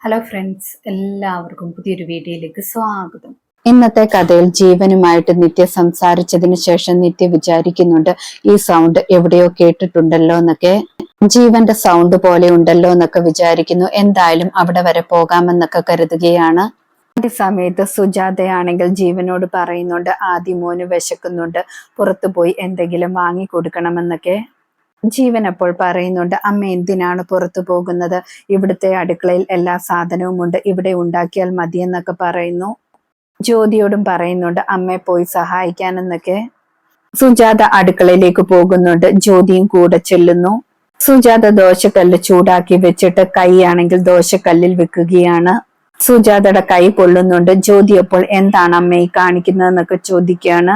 Hello friends എല്ലാവർക്കും പുതിയൊരു വീഡിയോയിലേക്ക് സ്വാഗതം. ഇന്നത്തെ കഥയിൽ ജീവനുമായിട്ട് നിത്യ സംസാരിച്ചതിന് ശേഷം നിത്യ വിചാരിക്കുന്നുണ്ട് ഈ സൗണ്ട് എവിടെയോ കേട്ടിട്ടുണ്ടല്ലോ എന്നൊക്കെ. ജീവന്റെ സൗണ്ട് പോലെ ഉണ്ടല്ലോ എന്നൊക്കെ വിചാരിക്കുന്നു. എന്തായാലും അവിടെ വരെ പോകാമെന്നൊക്കെ കരുതുകയാണ്. ഈ സമയത്ത് സുജാതയാണെങ്കിൽ ജീവനോട് പറയുന്നുണ്ട് ആദ്യം മോന് വിശക്കുന്നുണ്ട് പുറത്തു പോയി എന്തെങ്കിലും വാങ്ങി കൊടുക്കണമെന്നൊക്കെ ജീവൻ അപ്പോൾ പറയുന്നുണ്ട് അമ്മ എന്തിനാണ് പുറത്തു പോകുന്നത്? ഇവിടുത്തെ അടുക്കളയിൽ എല്ലാ സാധനവും ഉണ്ട് ഇവിടെ ഉണ്ടാക്കിയാൽ മതിയെന്നൊക്കെ പറയുന്നു. ജ്യോതിയോടും പറയുന്നുണ്ട് അമ്മയെ പോയി സഹായിക്കാനെന്നൊക്കെ. സുജാത അടുക്കളയിലേക്ക് പോകുന്നുണ്ട് ജ്യോതിയും കൂടെ ചെല്ലുന്നു. സുജാത ദോശക്കല്ല് ചൂടാക്കി വെച്ചിട്ട് കൈയാണെങ്കിൽ ദോശക്കല്ലിൽ വെക്കുകയാണ്. സുജാതയുടെ കൈ പൊള്ളുന്നുണ്ട് ജ്യോതി അപ്പോൾ എന്താണ് അമ്മയെ കാണിക്കുന്നതെന്നൊക്കെ ചോദിക്കുകയാണ്.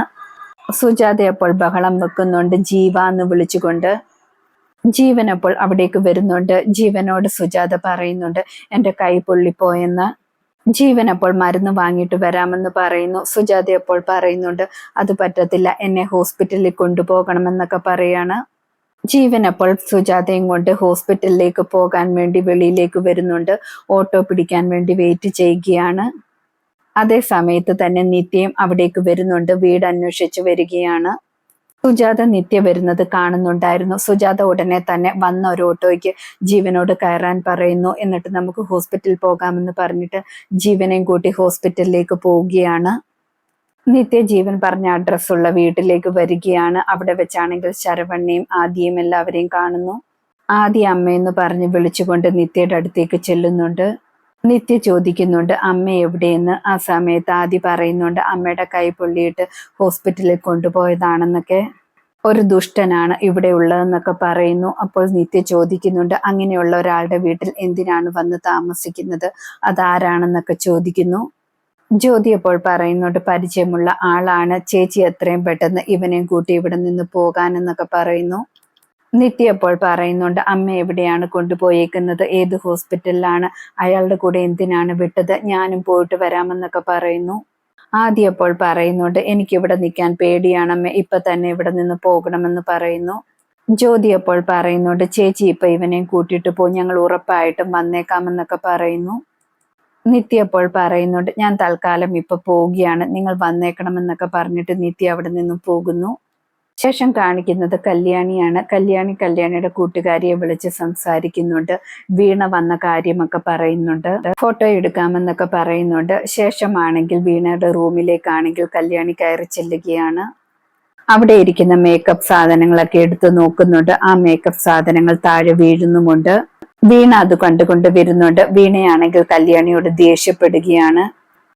സുജാത അപ്പോൾ ബഹളം വെക്കുന്നുണ്ട് ജീവ എന്ന് വിളിച്ചുകൊണ്ട്. ജീവൻ അപ്പോൾ അവിടേക്ക് വരുന്നുണ്ട്. ജീവനോട് സുജാത പറയുന്നുണ്ട് എന്റെ കൈ പൊള്ളിപ്പോയെന്ന്. ജീവൻ അപ്പോൾ മരുന്ന് വാങ്ങിയിട്ട് വരാമെന്ന് പറയുന്നു. സുജാത അപ്പോൾ പറയുന്നുണ്ട് അത് പറ്റത്തില്ല എന്നെ ഹോസ്പിറ്റലിൽ കൊണ്ടുപോകണമെന്നൊക്കെ പറയാണ്. ജീവൻ അപ്പോൾ സുജാതയും കൊണ്ട് ഹോസ്പിറ്റലിലേക്ക് പോകാൻ വേണ്ടി വെളിയിലേക്ക് വരുന്നുണ്ട്. ഓട്ടോ പിടിക്കാൻ വേണ്ടി വെയിറ്റ് ചെയ്യുകയാണ്. അതേ സമയത്ത് തന്നെ നിത്യയും അവിടേക്ക് വരുന്നുണ്ട് വീട് അന്വേഷിച്ച് വരികയാണ്. സുജാത നിത്യ വരുന്നത് കാണുന്നുണ്ടായിരുന്നു. സുജാത ഉടനെ തന്നെ വന്ന ഒരു ഓട്ടോയ്ക്ക് ജീവനോട് കയറാൻ പറയുന്നു. എന്നിട്ട് നമുക്ക് ഹോസ്പിറ്റലിൽ പോകാമെന്ന് പറഞ്ഞിട്ട് ജീവനെയും കൂട്ടി ഹോസ്പിറ്റലിലേക്ക് പോവുകയാണ്. നിത്യ ജീവൻ പറഞ്ഞ അഡ്രസ്സുള്ള വീട്ടിലേക്ക് വരികയാണ്. അവിടെ വെച്ചാണെങ്കിൽ ശരവണ്ണയും ആദിയും എല്ലാവരെയും കാണുന്നു. ആദ്യ അമ്മയെന്ന് പറഞ്ഞ് വിളിച്ചുകൊണ്ട് നിത്യയുടെ അടുത്തേക്ക് ചെല്ലുന്നുണ്ട്. നിത്യ ചോദിക്കുന്നുണ്ട് അമ്മ എവിടെയെന്ന്? ആ സമയത്ത് ആദ്യം പറയുന്നുണ്ട് അമ്മയുടെ കൈ പൊള്ളിയിട്ട് ഹോസ്പിറ്റലിൽ കൊണ്ടുപോയതാണെന്നൊക്കെ. ഒരു ദുഷ്ടനാണ് ഇവിടെ ഉള്ളതെന്നൊക്കെ പറയുന്നു. അപ്പോൾ നിത്യ ചോദിക്കുന്നുണ്ട് അങ്ങനെയുള്ള ഒരാളുടെ വീട്ടിൽ എന്തിനാണ് വന്ന് താമസിക്കുന്നത്? അതാരാണെന്നൊക്കെ ചോദിക്കുന്നു. ജ്യോതി അപ്പോൾ പറയുന്നുണ്ട് പരിചയമുള്ള ആളാണ്. ചേച്ചി എത്രയും പെട്ടെന്ന് ഇവനെയും കൂട്ടി ഇവിടെ നിന്ന് പോകാനെന്നൊക്കെ പറയുന്നു. നിത്യ അപ്പോൾ പറയുന്നുണ്ട് അമ്മ എവിടെയാണ് കൊണ്ടുപോയേക്കുന്നത്? ഏത് ഹോസ്പിറ്റലിലാണ്? അയാളുടെ കൂടെ എന്തിനാണ് വിട്ടത്? ഞാനും പോയിട്ട് വരാമെന്നൊക്കെ പറയുന്നു. ആദ്യം അപ്പോൾ പറയുന്നുണ്ട് എനിക്കിവിടെ നിൽക്കാൻ പേടിയാണ് അമ്മ ഇപ്പൊ തന്നെ ഇവിടെ നിന്ന് പോകണമെന്ന് പറയുന്നു. ജ്യോതി അപ്പോൾ പറയുന്നുണ്ട് ചേച്ചി ഇപ്പൊ ഇവനെയും കൂട്ടിയിട്ട് പോ ഞങ്ങൾ ഉറപ്പായിട്ടും വന്നേക്കാമെന്നൊക്കെ പറയുന്നു. നിത്യ അപ്പോൾ പറയുന്നുണ്ട് ഞാൻ തൽക്കാലം ഇപ്പൊ പോവുകയാണ് നിങ്ങൾ വന്നേക്കണമെന്നൊക്കെ പറഞ്ഞിട്ട് നിത്യ അവിടെ നിന്നും പോകുന്നു. ശേഷം കാണിക്കുന്നത് കല്യാണിയാണ്. കല്യാണി കല്യാണിയുടെ കൂട്ടുകാരിയെ വിളിച്ച് സംസാരിക്കുന്നുണ്ട്. വീണ വന്ന കാര്യമൊക്കെ പറയുന്നുണ്ട്. ഫോട്ടോ എടുക്കാമെന്നൊക്കെ പറയുന്നുണ്ട്. ശേഷമാണെങ്കിൽ വീണയുടെ റൂമിലേക്കാണെങ്കിൽ കല്യാണി കയറി ചെല്ലുകയാണ്. അവിടെ ഇരിക്കുന്ന മേക്കപ്പ് സാധനങ്ങളൊക്കെ എടുത്തു നോക്കുന്നുണ്ട്. ആ മേക്കപ്പ് സാധനങ്ങൾ താഴെ വീഴുന്നുമുണ്ട്. വീണ അത് കണ്ടുകൊണ്ട് വരുന്നുണ്ട്. വീണയാണെങ്കിൽ കല്യാണിയോട് ദേഷ്യപ്പെടുകയാണ്.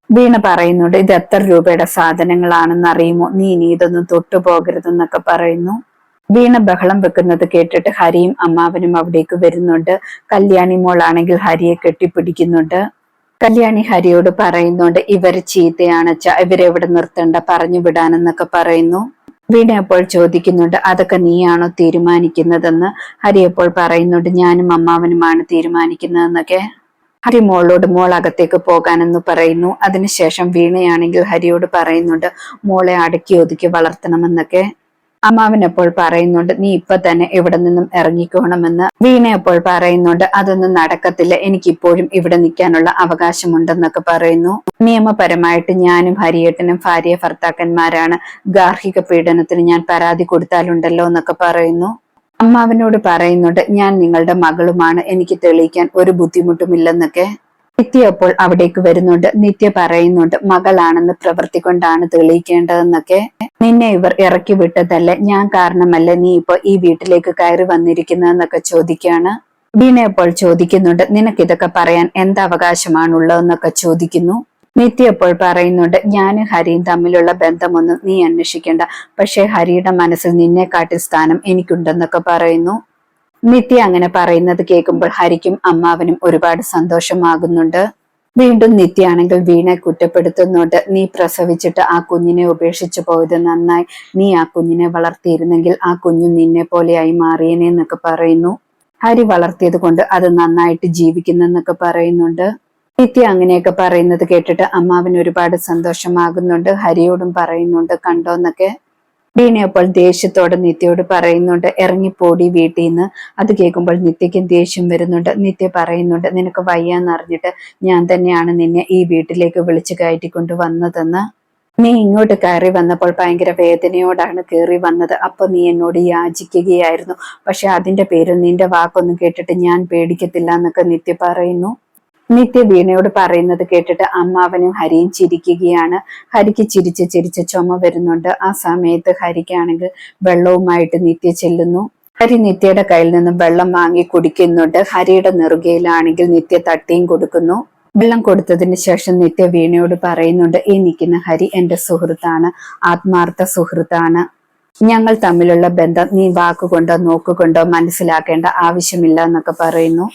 വീണ പറയുന്നുണ്ട് ഇത് എത്ര രൂപയുടെ സാധനങ്ങളാണെന്ന് അറിയുമോ നീ ഇനി ഇതൊന്നും തൊട്ടു പോകരുതെന്നൊക്കെ പറയുന്നു. വീണ ബഹളം വെക്കുന്നത് കേട്ടിട്ട് ഹരിയും അമ്മാവനും അവിടേക്ക് വരുന്നുണ്ട്. കല്യാണി മോളാണെങ്കിൽ ഹരിയെ കെട്ടിപ്പിടിക്കുന്നുണ്ട്. കല്യാണി ഹരിയോട് പറയുന്നുണ്ട് ഇവർ ചീത്തയാണ് ഇവരെവിടെ നിർത്തണ്ട പറഞ്ഞു വിടാനെന്നൊക്കെ പറയുന്നു. വീണ അപ്പോൾ ചോദിക്കുന്നുണ്ട് അതൊക്കെ നീയാണോ തീരുമാനിക്കുന്നതെന്ന്? ഹരി അപ്പോൾ പറയുന്നുണ്ട് ഞാനും അമ്മാവനുമാണ് തീരുമാനിക്കുന്നതെന്നൊക്കെ. ഹരി മോളോട് മോൾ അകത്തേക്ക് പോകാനെന്ന് പറയുന്നു. അതിനുശേഷം വീണയാണെങ്കിൽ ഹരിയോട് പറയുന്നുണ്ട് മോളെ അടക്കി ഒതുക്കി വളർത്തണമെന്നൊക്കെ അമ്മാവിനപ്പോൾ പറയുന്നുണ്ട്. നീ ഇപ്പൊ തന്നെ ഇവിടെ നിന്നും ഇറങ്ങിക്കോണമെന്ന് വീണയപ്പോൾ പറയുന്നുണ്ട്. അതൊന്നും നടക്കത്തില്ല. എനിക്കിപ്പോഴും ഇവിടെ നിൽക്കാനുള്ള അവകാശമുണ്ടെന്നൊക്കെ പറയുന്നു. നിയമപരമായിട്ട് ഞാനും ഹരിയേട്ടനും ഭാര്യ ഭർത്താക്കന്മാരാണ്. ഗാർഹിക പീഡനത്തിന് ഞാൻ പരാതി കൊടുത്താലുണ്ടല്ലോ എന്നൊക്കെ പറയുന്നു. അമ്മാവനോട് പറയുന്നുണ്ട് ഞാൻ നിങ്ങളുടെ മകളുമാണ്. എനിക്ക് തെളിയിക്കാൻ ഒരു ബുദ്ധിമുട്ടുമില്ലെന്നൊക്കെ. നിത്യ അപ്പോൾ അവിടേക്ക് വരുന്നുണ്ട്. നിത്യ പറയുന്നുണ്ട് മകളാണെന്ന് പ്രവൃത്തി കൊണ്ടാണ് തെളിയിക്കേണ്ടതെന്നൊക്കെ. നിന്നെ ഇവർ ഇറക്കി വിട്ടതല്ലേ. ഞാൻ കാരണമല്ല നീ ഇപ്പൊ ഈ വീട്ടിലേക്ക് കയറി വന്നിരിക്കുന്നതെന്നൊക്കെ ചോദിക്കുകയാണ് ബീനയപ്പോൾ ചോദിക്കുന്നുണ്ട് നിനക്കിതൊക്കെ പറയാൻ എന്ത് അവകാശമാണുള്ളതെന്നൊക്കെ ചോദിക്കുന്നു. നിത്യ അപ്പോൾ പറയുന്നുണ്ട് ഞാനും ഹരിയും തമ്മിലുള്ള ബന്ധമൊന്നും നീ അന്വേഷിക്കേണ്ട. പക്ഷേ ഹരിയുടെ മനസ്സിൽ നിന്നെ കാട്ടി സ്ഥാനം എനിക്കുണ്ടെന്നൊക്കെ പറയുന്നു. നിത്യ അങ്ങനെ പറയുന്നത് കേൾക്കുമ്പോൾ ഹരിക്കും അമ്മാവനും ഒരുപാട് സന്തോഷമാകുന്നുണ്ട്. വീണ്ടും നിത്യാണെങ്കിൽ വീണെ കുറ്റപ്പെടുത്തുന്നുണ്ട്. നീ പ്രസവിച്ചിട്ട് ആ കുഞ്ഞിനെ ഉപേക്ഷിച്ചു പോയത് നന്നായി. നീ ആ കുഞ്ഞിനെ വളർത്തിയിരുന്നെങ്കിൽ ആ കുഞ്ഞു നിന്നെ പോലെയായി മാറിയനെ എന്നൊക്കെ പറയുന്നു. ഹരി വളർത്തിയത് കൊണ്ട് അത് നന്നായിട്ട് ജീവിക്കുന്നെന്നൊക്കെ പറയുന്നുണ്ട്. നിത്യ അങ്ങനെയൊക്കെ പറയുന്നത് കേട്ടിട്ട് അമ്മാവിന് ഒരുപാട് സന്തോഷമാകുന്നുണ്ട് ഹരിയോടും പറയുന്നുണ്ട് കണ്ടോന്നൊക്കെ വീണ അപ്പോൾ ദേഷ്യത്തോടെ നിത്യയോട് പറയുന്നുണ്ട് ഇറങ്ങിപ്പോടി വീട്ടിൽ നിന്ന് അത് കേൾക്കുമ്പോൾ നിത്യയ്ക്കും ദേഷ്യം വരുന്നുണ്ട്. നിത്യ പറയുന്നുണ്ട് നിനക്ക് വയ്യാന്നറിഞ്ഞിട്ട് ഞാൻ തന്നെയാണ് നിന്നെ ഈ വീട്ടിലേക്ക് വിളിച്ചു കയറ്റിക്കൊണ്ട് വന്നതെന്ന്. നീ ഇങ്ങോട്ട് കയറി വന്നപ്പോൾ ഭയങ്കര വേദനയോടാണ് കയറി വന്നത്. അപ്പൊ നീ എന്നോട് യാചിക്കുകയായിരുന്നു. പക്ഷെ അതിന്റെ പേരിൽ നിന്റെ വാക്കൊന്നും കേട്ടിട്ട് ഞാൻ പേടിക്കത്തില്ല എന്നൊക്കെ നിത്യ പറയുന്നു. നിത്യ വീണയോട് പറയുന്നത് കേട്ടിട്ട് അമ്മാവനും ഹരിയും ചിരിക്കുകയാണ്. ഹരിക്ക് ചിരിച്ച് ചിരിച്ച് ചുമ വരുന്നുണ്ട്. ആ സമയത്ത് ഹരിക്കാണെങ്കിൽ വെള്ളവുമായിട്ട് നിത്യ ചെല്ലുന്നു. ഹരി നിത്യയുടെ കയ്യിൽ നിന്ന് വെള്ളം വാങ്ങി കുടിക്കുന്നുണ്ട്. ഹരിയുടെ നെറുകയിലാണെങ്കിൽ നിത്യ തട്ടിയും കൊടുക്കുന്നു. വെള്ളം കൊടുത്തതിന് ശേഷം നിത്യ വീണയോട് പറയുന്നുണ്ട് ഈ നിൽക്കുന്ന ഹരി എന്റെ സുഹൃത്താണ്. ആത്മാർത്ഥ സുഹൃത്താണ്. ഞങ്ങൾ തമ്മിലുള്ള ബന്ധം നീ വാക്കുകൊണ്ടോ നോക്കുകൊണ്ടോ മനസ്സിലാക്കേണ്ട ആവശ്യമില്ല എന്നൊക്കെ പറയുന്നു.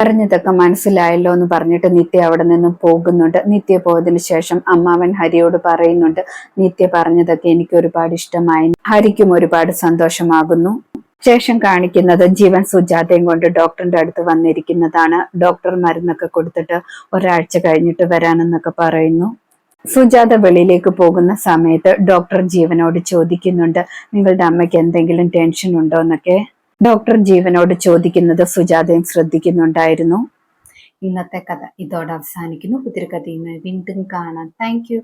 പറഞ്ഞതൊക്കെ മനസ്സിലായല്ലോ എന്ന് പറഞ്ഞിട്ട് നിത്യ അവിടെ നിന്നും പോകുന്നുണ്ട്. നിത്യ പോയതിനു ശേഷം അമ്മാവൻ ഹരിയോട് പറയുന്നുണ്ട് നിത്യ പറഞ്ഞതൊക്കെ എനിക്ക് ഒരുപാട് ഇഷ്ടമായി. ഹരിക്കും ഒരുപാട് സന്തോഷമാകുന്നു. ശേഷം കാണിക്കുന്നത് ജീവൻ സുജാതയും കൊണ്ട് ഡോക്ടറിന്റെ അടുത്ത് വന്നിരിക്കുന്നതാണ്. ഡോക്ടർ മരുന്നൊക്കെ കൊടുത്തിട്ട് ഒരാഴ്ച കഴിഞ്ഞിട്ട് വരാനെന്നൊക്കെ പറയുന്നു. സുജാത വെളിയിലേക്ക് പോകുന്ന സമയത്ത് ഡോക്ടർ ജീവനോട് ചോദിക്കുന്നുണ്ട് നിങ്ങളുടെ അമ്മയ്ക്ക് എന്തെങ്കിലും ടെൻഷൻ ഉണ്ടോ? എന്നൊക്കെ. ഡോക്ടർ ജീവനോട് ചോദിക്കുന്നത് സുജാതയും ശ്രദ്ധിക്കുന്നുണ്ടായിരുന്നു. ഇന്നത്തെ കഥ ഇതോടെ അവസാനിക്കുന്നു. പുതിരി കഥയുമായി വീണ്ടും കാണാം. താങ്ക്